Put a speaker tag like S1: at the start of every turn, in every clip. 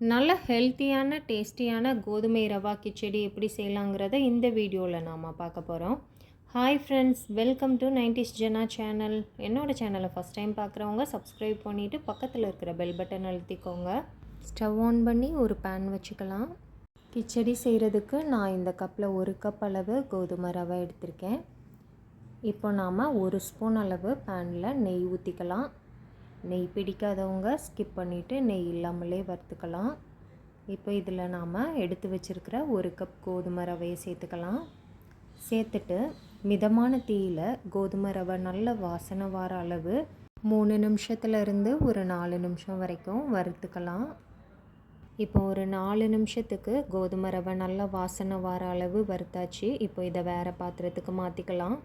S1: நல்ல ஹெல்த்தியான டேஸ்டியான கோதுமை ரவா கிச்சடி எப்படி செய்யலாங்கிறத இந்த வீடியோவில் நாம் பார்க்க போகிறோம் hi friends welcome to nineties Jena channel என்னோடய சேனலை ஃபஸ்ட் டைம் பார்க்குறவங்க சப்ஸ்கிரைப் பண்ணிவிட்டு பக்கத்தில் இருக்கிற பெல் பட்டன் அழுத்திக்கோங்க. ஸ்டவ் ஆன் பண்ணி ஒரு பேன் வச்சுக்கலாம். கிச்சடி செய்கிறதுக்கு நான் இந்த கப்பில் ஒரு கப் அளவு கோதுமை ரவை எடுத்திருக்கேன். இப்போ நாம் ஒரு ஸ்பூன் அளவு பேனில் நெய் ஊற்றிக்கலாம் நெய் பிடிக்காதவங்க ஸ்கிப் பண்ணிவிட்டு நெய் இல்லாமலே வறுத்துக்கலாம். இப்போ இதில் நாம் எடுத்து வச்சுருக்கிற ஒரு கப் கோதுமை ரவையை சேர்த்துக்கலாம். சேர்த்துட்டு மிதமான தீயில் கோதுமை ரவை நல்ல வாசனை வர அளவு மூணு நிமிஷத்துலேருந்து ஒரு நாலு நிமிஷம் வரைக்கும் வறுத்துக்கலாம். இப்போ ஒரு நாலு நிமிஷத்துக்கு கோதுமை ரவை நல்ல வாசனை வர அளவு வறுத்தாச்சு. இப்போ இதை வேறு பாத்திரத்துக்கு மாற்றிக்கலாம்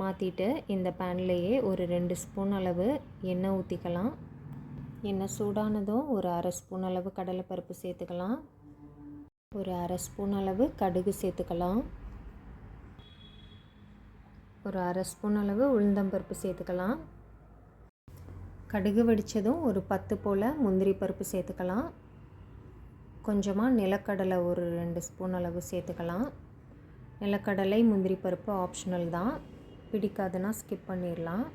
S1: மாற்றிட்டு இந்த பேன்லேயே ஒரு ரெண்டு ஸ்பூன் அளவு எண்ணெய் ஊற்றிக்கலாம் எண்ணெய் சூடானதும் ஒரு அரை ஸ்பூன் அளவு கடலைப்பருப்பு சேர்த்துக்கலாம். ஒரு அரை ஸ்பூன் அளவு கடுகு சேர்த்துக்கலாம். ஒரு அரை ஸ்பூன் அளவு உளுந்தம்பருப்பு சேர்த்துக்கலாம். கடுகு வெடித்ததும் ஒரு பத்து போல் முந்திரி பருப்பு சேர்த்துக்கலாம். கொஞ்சமாக நிலக்கடலை ஒரு ரெண்டு ஸ்பூன் அளவு சேர்த்துக்கலாம். நிலக்கடலை முந்திரி பருப்பு ஆப்ஷனல் தான். பிடிக்காதுன்னா ஸ்கிப் பண்ணிடலாம்.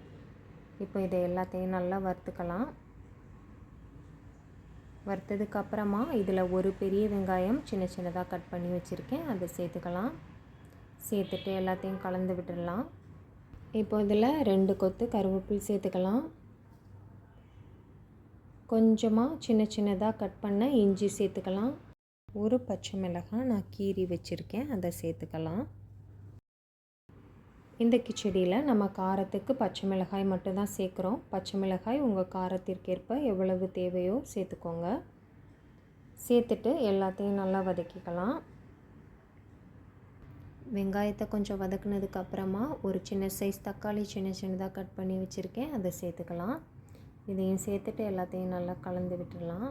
S1: இப்போ இதை எல்லாத்தையும் நல்லா வறுத்துக்கலாம். வறுத்ததுக்கு அப்புறமா இதில் ஒரு பெரிய வெங்காயம் சின்ன சின்னதாக கட் பண்ணி வச்சுருக்கேன். அதை சேர்த்துக்கலாம். சேர்த்துட்டு எல்லாத்தையும் கலந்து விட்டுடலாம். இப்போ இதில் ரெண்டு கொத்து கருவேப்பில் சேர்த்துக்கலாம். கொஞ்சமாக சின்ன சின்னதாக கட் பண்ண இஞ்சி சேர்த்துக்கலாம். ஒரு பச்சை மிளகாய் நான் கீறி வச்சுருக்கேன். அதை சேர்த்துக்கலாம். இந்த கிச்சடியில் நம்ம காரத்துக்கு பச்சை மிளகாய் மட்டும்தான் சேர்க்குறோம். பச்சை மிளகாய் உங்கள் காரத்திற்கேற்ப எவ்வளவு தேவையோ சேர்த்துக்கோங்க. சேர்த்துட்டு எல்லாத்தையும் நல்லா வதக்கிக்கலாம். வெங்காயத்தை கொஞ்சம் வதக்குனதுக்கு அப்புறமா ஒரு சின்ன சைஸ் தக்காளி சின்ன சின்னதாக கட் பண்ணி வச்சுருக்கேன். அதை சேர்த்துக்கலாம். இதையும் சேர்த்துட்டு எல்லாத்தையும் நல்லா கலந்து விட்டுடலாம்.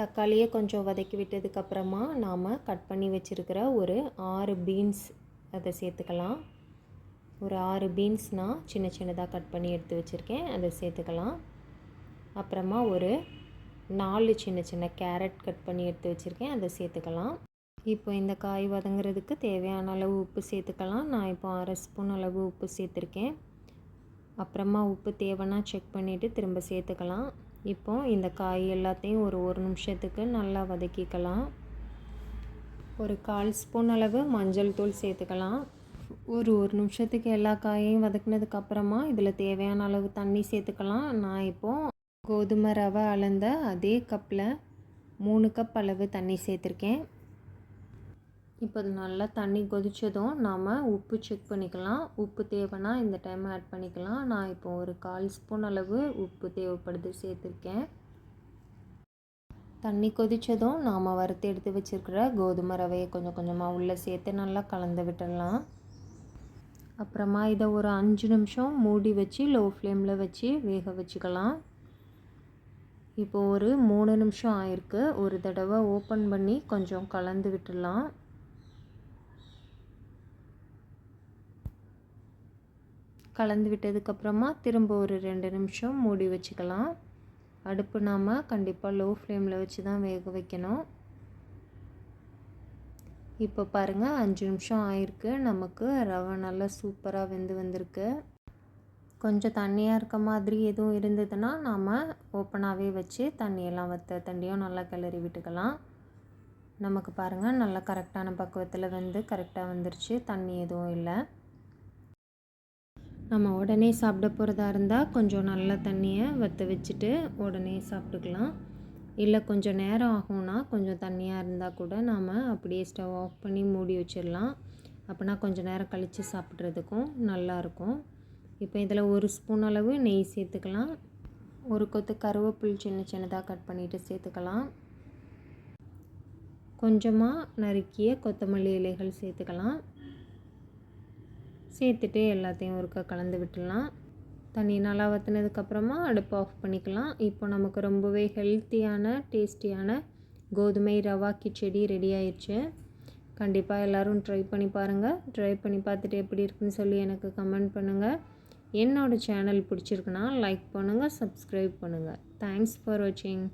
S1: தக்காளியை கொஞ்சம் வதக்கி விட்டதுக்கப்புறமா நாம் கட் பண்ணி வச்சுருக்கிற ஒரு ஆறு பீன்ஸ் அதை சேர்த்துக்கலாம். ஒரு ஆறு பீன்ஸ்னால் சின்ன சின்னதாக கட் பண்ணி எடுத்து வச்சுருக்கேன். அதை சேர்த்துக்கலாம். அப்புறமா ஒரு நாலு சின்ன சின்ன கேரட் கட் பண்ணி எடுத்து வச்சுருக்கேன். அதை சேர்த்துக்கலாம். இப்போ இந்த காய் வதங்குறதுக்கு தேவையான அளவு உப்பு சேர்த்துக்கலாம். நான் இப்போ அரை ஸ்பூன் அளவு உப்பு சேர்த்துருக்கேன். அப்புறமா உப்பு தேவைன்னா செக் பண்ணிவிட்டு திரும்ப சேர்த்துக்கலாம். இப்போ இந்த காய் எல்லாத்தையும் ஒரு ஒரு நிமிஷத்துக்கு நல்லா வதக்கிக்கலாம். ஒரு கால் ஸ்பூன் அளவு மஞ்சள் தூள் சேர்த்துக்கலாம். ஒரு ஒரு நிமிஷத்துக்கு எல்லா காயையும் வதக்குனதுக்கப்புறமா இதில் தேவையான அளவு தண்ணி சேர்த்துக்கலாம். நான் இப்போது கோதுமை ரவை அளந்த அதே கப்பில் மூணு கப் அளவு தண்ணி சேர்த்துருக்கேன். இப்போ அது நல்லா தண்ணி கொதித்ததும் நாம் உப்பு செக் பண்ணிக்கலாம். உப்பு தேவைன்னா இந்த டைம் ஆட் பண்ணிக்கலாம். நான் இப்போ ஒரு கால் ஸ்பூன் அளவு உப்பு தேவைப்படுது சேர்த்துருக்கேன். தண்ணி கொதித்ததும் நாம் வறுத்து எடுத்து வச்சுருக்கிற கோதுமை ரவையை கொஞ்சம் கொஞ்சமாக உள்ளே சேர்த்து நல்லா கலந்து விட்டுடலாம். அப்புறமா இதை ஒரு அஞ்சு நிமிஷம் மூடி வச்சு லோ ஃப்ளேமில் வச்சு வேக வச்சுக்கலாம். இப்போ ஒரு மூணு நிமிஷம் ஆயிருக்கு. ஒரு தடவை ஓப்பன் பண்ணி கொஞ்சம் கலந்து விட்டுடலாம். கலந்து விட்டதுக்கப்புறமா திரும்ப ஒரு ரெண்டு நிமிஷம் மூடி வச்சுக்கலாம். அடுப்பு நாம் கண்டிப்பாக லோ ஃப்ளேமில் வச்சு தான் வேக வைக்கணும். இப்போ பாருங்கள் அஞ்சு நிமிஷம் ஆயிருக்கு. நமக்கு ரவை நல்லா சூப்பராக வெந்து வந்திருக்கு. கொஞ்சம் தண்ணியாக இருக்க மாதிரி எதுவும் இருந்ததுன்னா நாம் ஓப்பனாகவே வச்சு தண்ணியெல்லாம் வற்ற தண்ணியும் நல்லா கிளறி விட்டுக்கலாம். நமக்கு பாருங்கள் நல்லா கரெக்டான பக்குவத்தில் வந்து கரெக்டாக வந்துருச்சு. தண்ணி எதுவும் இல்லை. நம்ம உடனே சாப்பிட போகிறதா இருந்தால் கொஞ்சம் நல்ல தண்ணியை வற்ற வச்சுட்டு உடனே சாப்பிட்டுக்கலாம். இல்லை கொஞ்சம் நேரம் ஆகும்னா கொஞ்சம் தண்ணியாக இருந்தால் கூட நாம் அப்படியே ஸ்டவ் ஆஃப் பண்ணி மூடி வச்சிடலாம். அப்போனா கொஞ்சம் நேரம் கழித்து சாப்பிட்றதுக்கும் நல்லாயிருக்கும் இப்போ இதில் ஒரு ஸ்பூன் அளவு நெய் சேர்த்துக்கலாம். ஒரு கொத்து கருவேப்பில் சின்ன சின்னதாக கட் பண்ணிவிட்டு சேர்த்துக்கலாம். கொஞ்சமாக நறுக்கிய கொத்தமல்லி இலைகள் சேர்த்துக்கலாம். சேர்த்துட்டு எல்லாத்தையும் ஒருக்கா கலந்து விட்டுடலாம். தண்ணி நல்லா வற்றினதுக்கப்புறமா அடுப்பு ஆஃப் பண்ணிக்கலாம். இப்போ நமக்கு ரொம்பவே ஹெல்த்தியான டேஸ்டியான கோதுமை ரவா கிச்சடி ரெடி ஆயிடுச்சு கண்டிப்பாக எல்லோரும் ட்ரை பண்ணி பாருங்கள் ட்ரை பண்ணி பார்த்துட்டு எப்படி இருக்குன்னு சொல்லி எனக்கு கமெண்ட் பண்ணுங்கள் என்னோடய சேனல் பிடிச்சிருக்குன்னா லைக் பண்ணுங்கள் சப்ஸ்கிரைப் பண்ணுங்கள் தேங்க்ஸ் ஃபார் வாட்சிங்